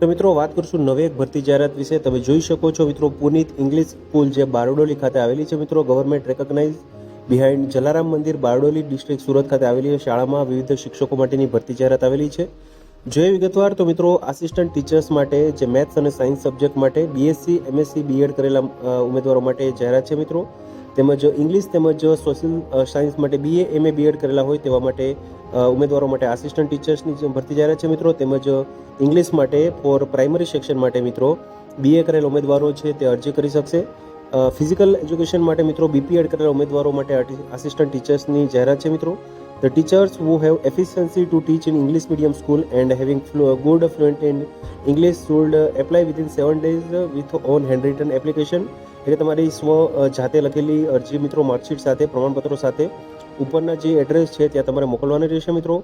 તો મિત્રો, વાત કરશું નવી એક ભરતી જાહેરાત વિશે. તમે જોઈ શકો છો મિત્રો, પુનિત ઇંગ્લિશ સ્કૂલ જે બારડોલી ખાતે આવેલી છે મિત્રો, ગવર્મેન્ટ રેકગ્નાઇઝ બિહાઇન્ડ જલારામ મંદિર, બારડોલી ડિસ્ટ્રિક્ટ સુરત ખાતે આવેલી શાળામાં વિવિધ શિક્ષકો માટેની ભરતી જાહેરાત આવેલી છે. જોઈએ વિગતવાર તો મિત્રો આસિસ્ટન્ટ ટીચર્સ માટે જે મેથ્સ અને સાયન્સ સબ્જેક્ટ માટે બીએસસી એમએસસી બીએડ કરેલા ઉમેદવારો માટે જાહેરાત છે મિત્રો. તેમજ ઇંગ્લિશ તેમજ સોશિયલ સાયન્સ માટે બીએ એમએ બીએડ કરેલા હોય તેવા માટે ઉમેદવારો માટે આસિસ્ટન્ટ ટીચર્સની ભરતી જાહેરાત છે મિત્રો. તેમજ ઇંગ્લિશ માટે ફોર પ્રાઇમરી સેક્શન માટે મિત્રો બીએ કરેલા ઉમેદવારો છે તે અરજી કરી શકશે. ફિઝિકલ એજ્યુકેશન માટે મિત્રો બીપીએડ કરેલા ઉમેદવારો માટે આસિસ્ટન્ટ ટીચર્સની જાહેરાત છે મિત્રો. The teachers who have efficiency to teach in English medium school and having flu- good fluent in English should apply within seven days with own handwritten application એટલે તમારી સ્વ જાતે લખેલી અરજી મિત્રો માર્કશીટ સાથે પ્રમાણપત્રો સાથે ઉપરના જે એડ્રેસ છે ત્યાં તમારે મોકલવાની રહેશે મિત્રો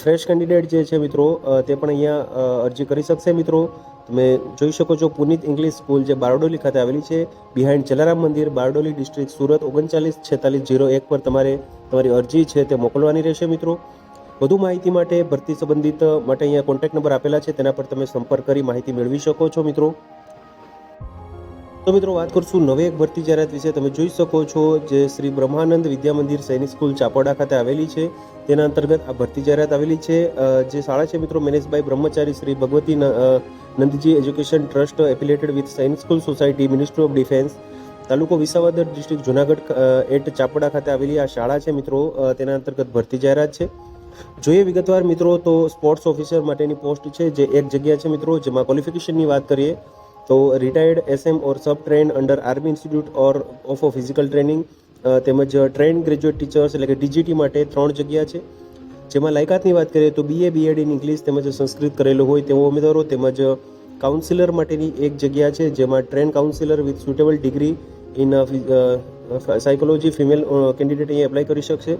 ફ્રેશ કેન્ડિડેટ જે છે મિત્રો તે પણ અહીંયા અરજી કરી શકશે મિત્રો. તમે જોઈ શકો છો પુનિત ઇંગ્લિશ સ્કૂલ જે બારડોલી ખાતે આવેલી છે. બિહાઇન્ડ જલારામ મંદિર, બારડોલી ડિસ્ટ્રિક્ટ, સુરત, ઓગણચાલીસ છેતાલીસ જીરો એક પર તમારે, તમારી અરજી છે તે મોકલવાની રહેશે મિત્રો. વધુ માહિતી માટે ભરતી સંબંધિત માટે અહીંયા કોન્ટેક્ટ નંબર આપેલા છે, તેના પર તમે સંપર્ક કરી માહિતી મેળવી શકો છો મિત્રો. તો મિત્રો વાત કરશું નવી એક ભરતી જાહેરાત વિશે. તમે જોઈ શકો છો જે શ્રી બ્રહ્માનંદ વિદ્યા મંદિર સૈનિક સ્કૂલ ચાપોડા ખાતે આવેલી છે. તેના અંતર્ગત આ ભરતી જાહેરાત આવેલી છે. જે શાળા છે મિત્રો મેનેશભાઈ Brahmachari Shri Bhagwati Nandji education trust affiliated with Sainik school society, ministry of defence, તાલુકો વિસાવદર ડિસ્ટ્રિક્ટ જુનાગઢ એટ ચાપડા ખાતે આવેલી આ શાળા છે મિત્રો. તેના અંતર્ગત ભરતી જાહેરાત છે. જોઈએ વિગતવાર મિત્રો તો સ્પોર્ટ્સ ઓફિસર માટેની પોસ્ટ છે, જે એક જગ્યા છે મિત્રો જેમાં ક્વોલિફિકેશનની વાત કરીએ. તો retired SM or sub train under army institute or of physical training તેમજ ટ્રેન ગ્રેજ્યુએટ ટીચર્સ એટલે કે ડીજીટી માટે ત્રણ જગ્યા છે. જેમાં લાયકાતની વાત કરીએ તો બીએ બીએડ ઇન ઇંગ્લિશ તેમજ સંસ્કૃત કરેલું હોય તેવો ઉમેદવારો તેમજ કાઉન્સિલર માટેની એક જગ્યા છે, જેમાં train counsellor with suitable degree in psychology female candidate અહીંયા એપ્લાય કરી શકશે.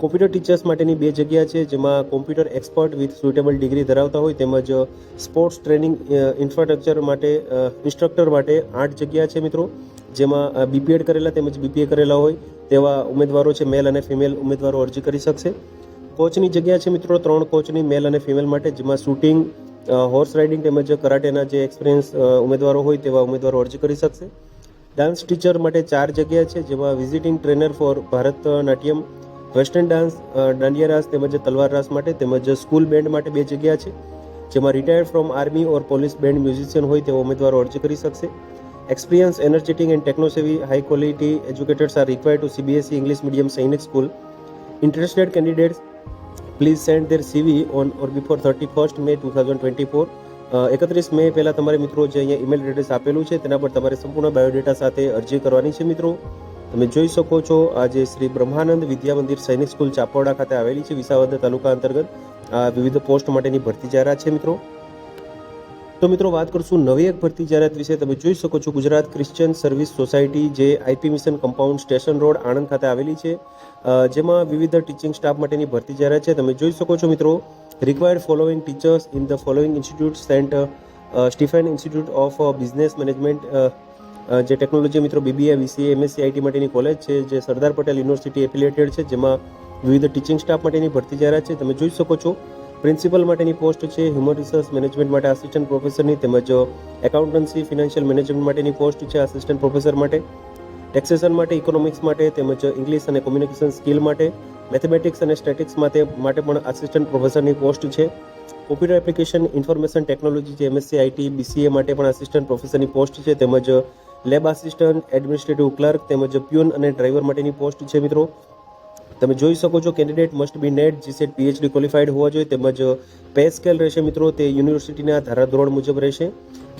કોમ્પ્યુટર ટીચર્સ માટેની બે જગ્યા છે, જેમાં computer expert with suitable degree ધરાવતા હોય, તેમજ સ્પોર્ટ્સ ટ્રેનિંગ ઇન્ફ્રાસ્ટ્રક્ચર માટે ઇન્સ્ટ્રક્ટર માટે આઠ જગ્યા છે મિત્રો. જેમાં બીપીએડ કરેલા તેમજ બીપીએ કરેલા હોય, તેવા ઉમેદવારો છે મેલ અને ફિમેલ ઉમેદવારો અરજી કરી શકશે. કોચની જગ્યા છે મિત્રો, ત્રણ કોચની મેલ અને ફિમેલ માટે, જેમાં શૂટિંગ હોર્સ રાઇડિંગ તેમજ કરાટેના જે એક્સપિરિયન્સ ઉમેદવારો હોય, તેવા ઉમેદવારો અરજી કરી શકશે. ડાન્સ ટીચર માટે ચાર જગ્યા છે, જેમાં visiting trainer for Bharatanatyam western dance dandiya raas તેમજ તલવાર રાસ માટે તેમજ સ્કૂલ બેન્ડ માટે બે જગ્યા છે, જેમાં retired from army or police band musician હોય તેવા ઉમેદવારો અરજી કરી શકશે. Experience energetic and technosavvy high quality educators are required to CBSE English medium Sainik school interested candidates please send their CV on or before thirty first May two thousand twenty four એકત્રીસ મે પહેલાં તમારે મિત્રો જે અહીંયા email address આપેલું છે, તેના પર તમારે સંપૂર્ણ બાયોડેટા સાથે અરજી કરવાની છે મિત્રો. તમે જોઈ શકો છો, આજે શ્રી બ્રહ્માનંદ વિદ્યા મંદિર સૈનિક સ્કૂલ ચાપોડા ખાતે આવેલી છે, વિસાવદર તાલુકા અંતર્ગત. આ વિવિધ પોસ્ટ માટેની ભરતી જાહેરાત છે, મિત્રો. તો મિત્રો, વાત કરશું નવી એક ભરતી જાહેરાત વિશે. તમે જોઈ શકો છો, ગુજરાત ક્રિશ્ચિયન સર્વિસ સોસાયટી જે IP mission compound station road, Anand ખાતે આવેલી છે. જેમાં વિવિધ ટીચિંગ સ્ટાફ માટેની ભરતી જાહેરાત છે. તમે જોઈ શકો છો, મિત્રો required following teachers in the following institute Saint Stephen institute of business management જે ટેકનોલોજી મિત્રો બીબીએ વીસીએ એમએસસી આઈટી માટેની કોલેજ છે, જે સરદાર પટેલ યુનિવર્સિટી એફિલિએટેડ છે, જેમાં વિવિધ ટીચિંગ સ્ટાફ માટેની ભરતી જાહેરાત છે. તમે જોઈ શકો છો પ્રિન્સિપલ માટેની પોસ્ટ છે હ્યુમન રિસોર્સ મેનેજમેન્ટ માટે આસિસ્ટન્ટ પ્રોફેસરની તેમજ એકાઉન્ટન્સી ફિનાન્શિયલ મેનેજમેન્ટ માટેની પોસ્ટ છે આસિસ્ટન્ટ પ્રોફેસર માટે. ટેક્સેશન માટે ઇકોનોમિક્સ માટે, તેમજ ઇંગ્લિશ અને કોમ્યુનિકેશન સ્કિલ માટે. મેથેમેટિક્સ અને સ્ટેટિક્સ માટે માટે પણ આસિસ્ટન્ટ પ્રોફેસરની પોસ્ટ છે. કોમ્પ્યુટર એપ્લિકેશન ઇન્ફોર્મેશન ટેકનોલોજી જે એમએસસી આઈટી બીસીએ માટે પણ આસિસ્ટન્ટ પ્રોફેસરની પોસ્ટ છે, તેમજ લેબ આસિસ્ટન્ટ એડમિનિસ્ટ્રેટિવ ક્લર્ક તેમજ પ્યુન અને ડ્રાઈવર માટેની પોસ્ટ છે મિત્રો. તમે જોઈ શકો છો candidate must be NET GSET PhD qualified હોવા જોઈએ તેમજ પે સ્કેલ રહેશે મિત્રો તે યુનિવર્સિટીના ધારાધોરણ મુજબ રહેશે.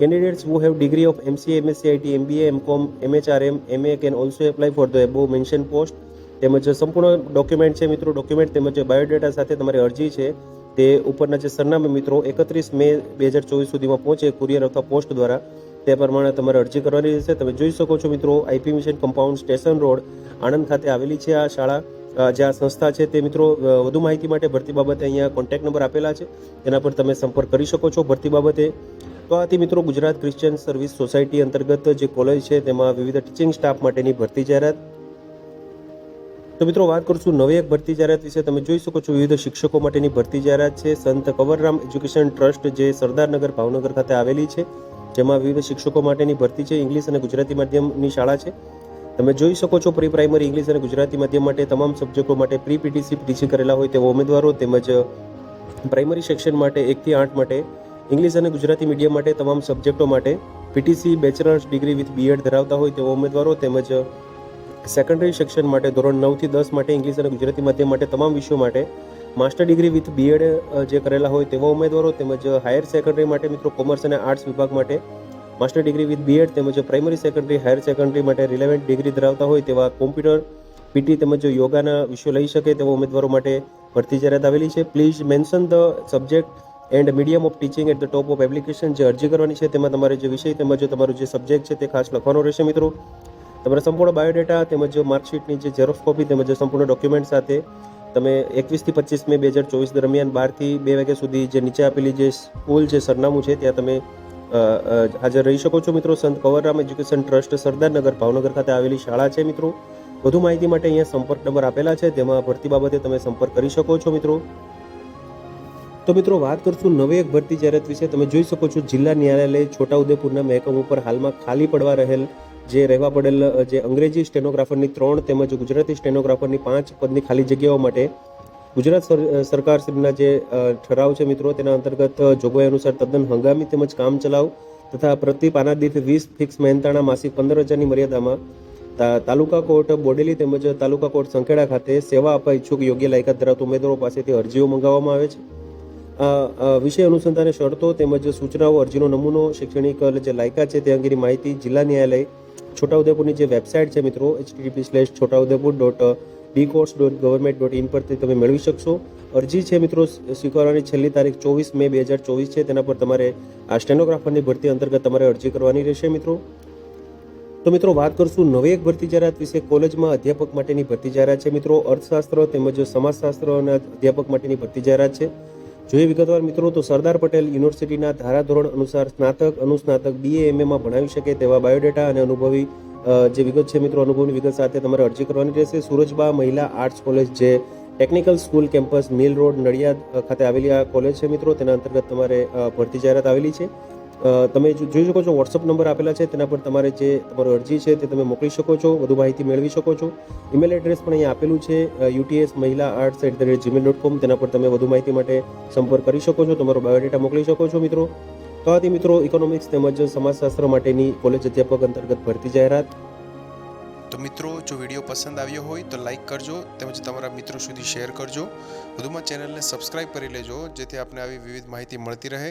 Candidates who have degree of MCA IT, MBA, MCOM, MHRM, MA can also apply for the above mention post તેમજ સંપૂર્ણ ડોક્યુમેન્ટ છે મિત્રો ડોક્યુમેન્ટ તેમજ બાયોડેટા સાથે તમારી અરજી છે. તે ઉપરના જે સરનામે મિત્રો એકત્રીસ મે બે હજાર ચોવીસ સુધીમાં પહોંચે કુરિયર અથવા પોસ્ટ દ્વારા. તે પ્રમાણે તમારે અરજી કરવાની રહેશે. તમે જોઈ શકો છો મિત્રો IP mission compound station road, Anand ખાતે આવેલી છે આ શાળા. જે આ સંસ્થા છે તે મિત્રો વધુ માહિતી માટે ભરતી બાબતે અહીંયા કોન્ટેક્ટ નંબર આપેલા છે. એના પર તમે સંપર્ક કરી શકો છો ભરતી બાબતે. તો આથી મિત્રો, ગુજરાત ક્રિશ્ચિયન સર્વિસ સોસાયટી અંતર્ગત જે કોલેજ છે તેમાં વિવિધ ટીચિંગ સ્ટાફ માટેની ભરતી જાહેરાત. તો મિત્રો, વાત કરશું નવી એક ભરતી જાહેરાત વિશે. તમે જોઈ શકો છો વિવિધ શિક્ષકો માટેની ભરતી જાહેરાત છે. સંત કવરરામ એજ્યુકેશન ટ્રસ્ટ જે સરદારનગર ભાવનગર ખાતે આવેલી છે. જેમાં વિવિધ શિક્ષકો માટેની ભરતી છે. ઇંગ્લિશ અને ગુજરાતી માધ્યમની શાળા છે. તમે જોઈ શકો છો પ્રી પ્રાઇમરી ઇંગ્લિશ અને ગુજરાતી માધ્યમ માટે તમામ સબ્જેક્ટો માટે પ્રી પીટીસી પીટીસી કરેલા હોય તેવા ઉમેદવારો તેમજ પ્રાઇમરી સેક્શન માટે એકથી આઠ માટે, ઇંગ્લિશ અને ગુજરાતી મીડિયમ માટે તમામ સબ્જેક્ટો માટે PTC bachelor's degree with BEd ધરાવતા હોય તેવા ઉમેદવારો તેમજ સેકન્ડરી સેક્શન માટે ધોરણ નવથી દસ માટે ઇંગ્લિશ અને ગુજરાતી માધ્યમ માટે તમામ વિષયો માટે માસ્ટર ડિગ્રી વિથ બીએડ જે કરેલા હોય તેવા ઉમેદવારો તેમજ હાયર સેકન્ડરી માટે મિત્રો કોમર્સ અને આર્ટ્સ વિભાગ માટે માસ્ટર ડિગ્રી વિથ બીએડ તેમજ પ્રાઇમરી સેકન્ડરી, હાયર સેકન્ડરી માટે રિલેવન્ટ ડિગ્રી ધરાવતા હોય તેવા કોમ્પ્યુટર, પીટી તેમજ યોગાના વિષયો લઈ શકે તેવા ઉમેદવારો માટે ભરતી જાહેરાત આવેલી છે. Please mention the subject and medium of teaching at the top of application જે અરજી કરવાની છે તેમાં તમારે જે વિષય તેમજ તમારો જે સબ્જેક્ટ છે તે ખાસ લખવાનો રહેશે મિત્રો. તમારા સંપૂર્ણ બાયોડેટા તેમજ માર્કશીટની જે ઝેરોક્સ કોપી તેમજ સંપૂર્ણ ડોક્યુમેન્ટ સાથે તમે એકવીસથી પચીસ મે બે હજાર ચોવીસ દરમિયાન બારથી બે વાગ્યા સુધી જે નીચે આપેલી જે સ્કૂલ જે સરનામું છે, ત્યાં તમે હાજર રહી શકો છો મિત્રો. સંત કવરરામ એજ્યુકેશન ટ્રસ્ટ સરદારનગર ભાવનગર ખાતે આવેલી શાળા છે મિત્રો. વધુ માહિતી માટે અહીંયા સંપર્ક નંબર આપેલા છે, તેમાં ભરતી બાબતે તમે સંપર્ક કરી શકો છો મિત્રો. તો મિત્રો, વાત કરશું નવી એક ભરતી જાહેરાત વિશે. તમે જોઈ શકો છો, જિલ્લા ન્યાયાલય છોટાઉદેપુરના મહેકમ ઉપર હાલમાં ખાલી પડવા રહેલ જે રહેવા પડેલ જે અંગ્રેજી સ્ટેનોગ્રાફરની ત્રણ તેમજ ગુજરાતી સ્ટેનોગ્રાફરની પાંચ પદની ખાલી જગ્યાઓ માટે ગુજરાત સર- સરકારશ્રીના જે ઠરાવ છે મિત્રો, તેના અંતર્ગત જોગવાઈ અનુસાર તદ્દન હંગામી તેમજ કામ ચલાવ તથા પ્રતિ પાના દીઠ વીસ ફિક્સ મહેનતાણા માસિક પંદર હજારની મર્યાદામાં તાલુકા કોર્ટ બોડેલી તેમજ તાલુકા કોર્ટ સંખેડા ખાતે સેવા આપવા ઈચ્છુક યોગ્ય લાયકાત ધરાવતા ઉમેદવારો પાસેથી અરજીઓ મંગાવવામાં આવે છે. વિષય અનુસંધાને શરતો તેમજ સૂચનાઓ, અરજીનો નમૂનો, શૈક્ષણિક જે લાયકાત છે તે અંગેની માહિતી જિલ્લા ન્યાયાલય છોટાઉદેપુરની જે વેબસાઇટ છે મિત્રો HTTP slash Chhotaudepur dot D course dot government dot in પરથી તમે મેળવી શકશો. અરજી છે મિત્રો, સ્વીકારવાની છેલ્લી તારીખ ચોવીસ મે બે હજાર ચોવીસ છે. તેના પર તમારે આ સ્ટેનોગ્રાફરની ભરતી અંતર્ગત તમારે અરજી કરવાની રહેશે મિત્રો. તો મિત્રો, વાત કરશું નવી એક ભરતી જાહેરાત વિશે. કોલેજમાં અધ્યાપક માટેની ભરતી જાહેરાત છે મિત્રો. અર્થશાસ્ત્ર તેમજ સમાજશાસ્ત્ર અને અધ્યાપક માટેની ભરતી જાહેરાત છે. જોઈએ વિગતવાર મિત્રો તો સરદાર પટેલ યુનિવર્સિટીના ધારાધોરણ અનુસાર સ્નાતક, અનુસ્નાતક બીએ એમએમાં ભણાવી શકે તેવા બાયોડેટા અને અનુભવી જે વિગત છે મિત્રો અનુભવની વિગત સાથે તમારે અરજી કરવાની રહેશે. સુરજબા મહિલા આર્ટ્સ કોલેજ જે technical school campus, mill road, Nadiad ખાતે આવેલી આ કોલેજ છે મિત્રો. તેના અંતર્ગત તમારે ભરતી જાહેરાત આવેલી છે. તમે જોઈ શકો છો વોટ્સઅપ નંબર આપેલા છે, તેના પર તમારે જે તમારો અરજી છે, તે તમે મોકલી શકો છો, વધુ માહિતી મેળવી શકો છો. ઈમેલ એડ્રેસ પણ અહીંયા આપેલું છે યુટીએસ મહિલા arts at the rate Gmail dot com તેના પર તમે વધુ માહિતી માટે સંપર્ક કરી શકો છો, તમારો બાયોડેટા મોકલી શકો છો, મિત્રો. તો આથી, મિત્રો ઇકોનોમિક્સ તેમજ સમાજશાસ્ત્ર માટેની કોલેજ અધ્યાપક અંતર્ગત ભરતી જાહેરાત. તો મિત્રો, જો વીડિયો પસંદ આવ્યો હોય, તો લાઈક કરજો, તેમજ તમારા મિત્રો સુધી શેર કરજો. વધુમાં ચેનલને સબસ્ક્રાઇબ કરી લેજો, જેથી આપને આવી વિવિધ માહિતી મળતી રહે.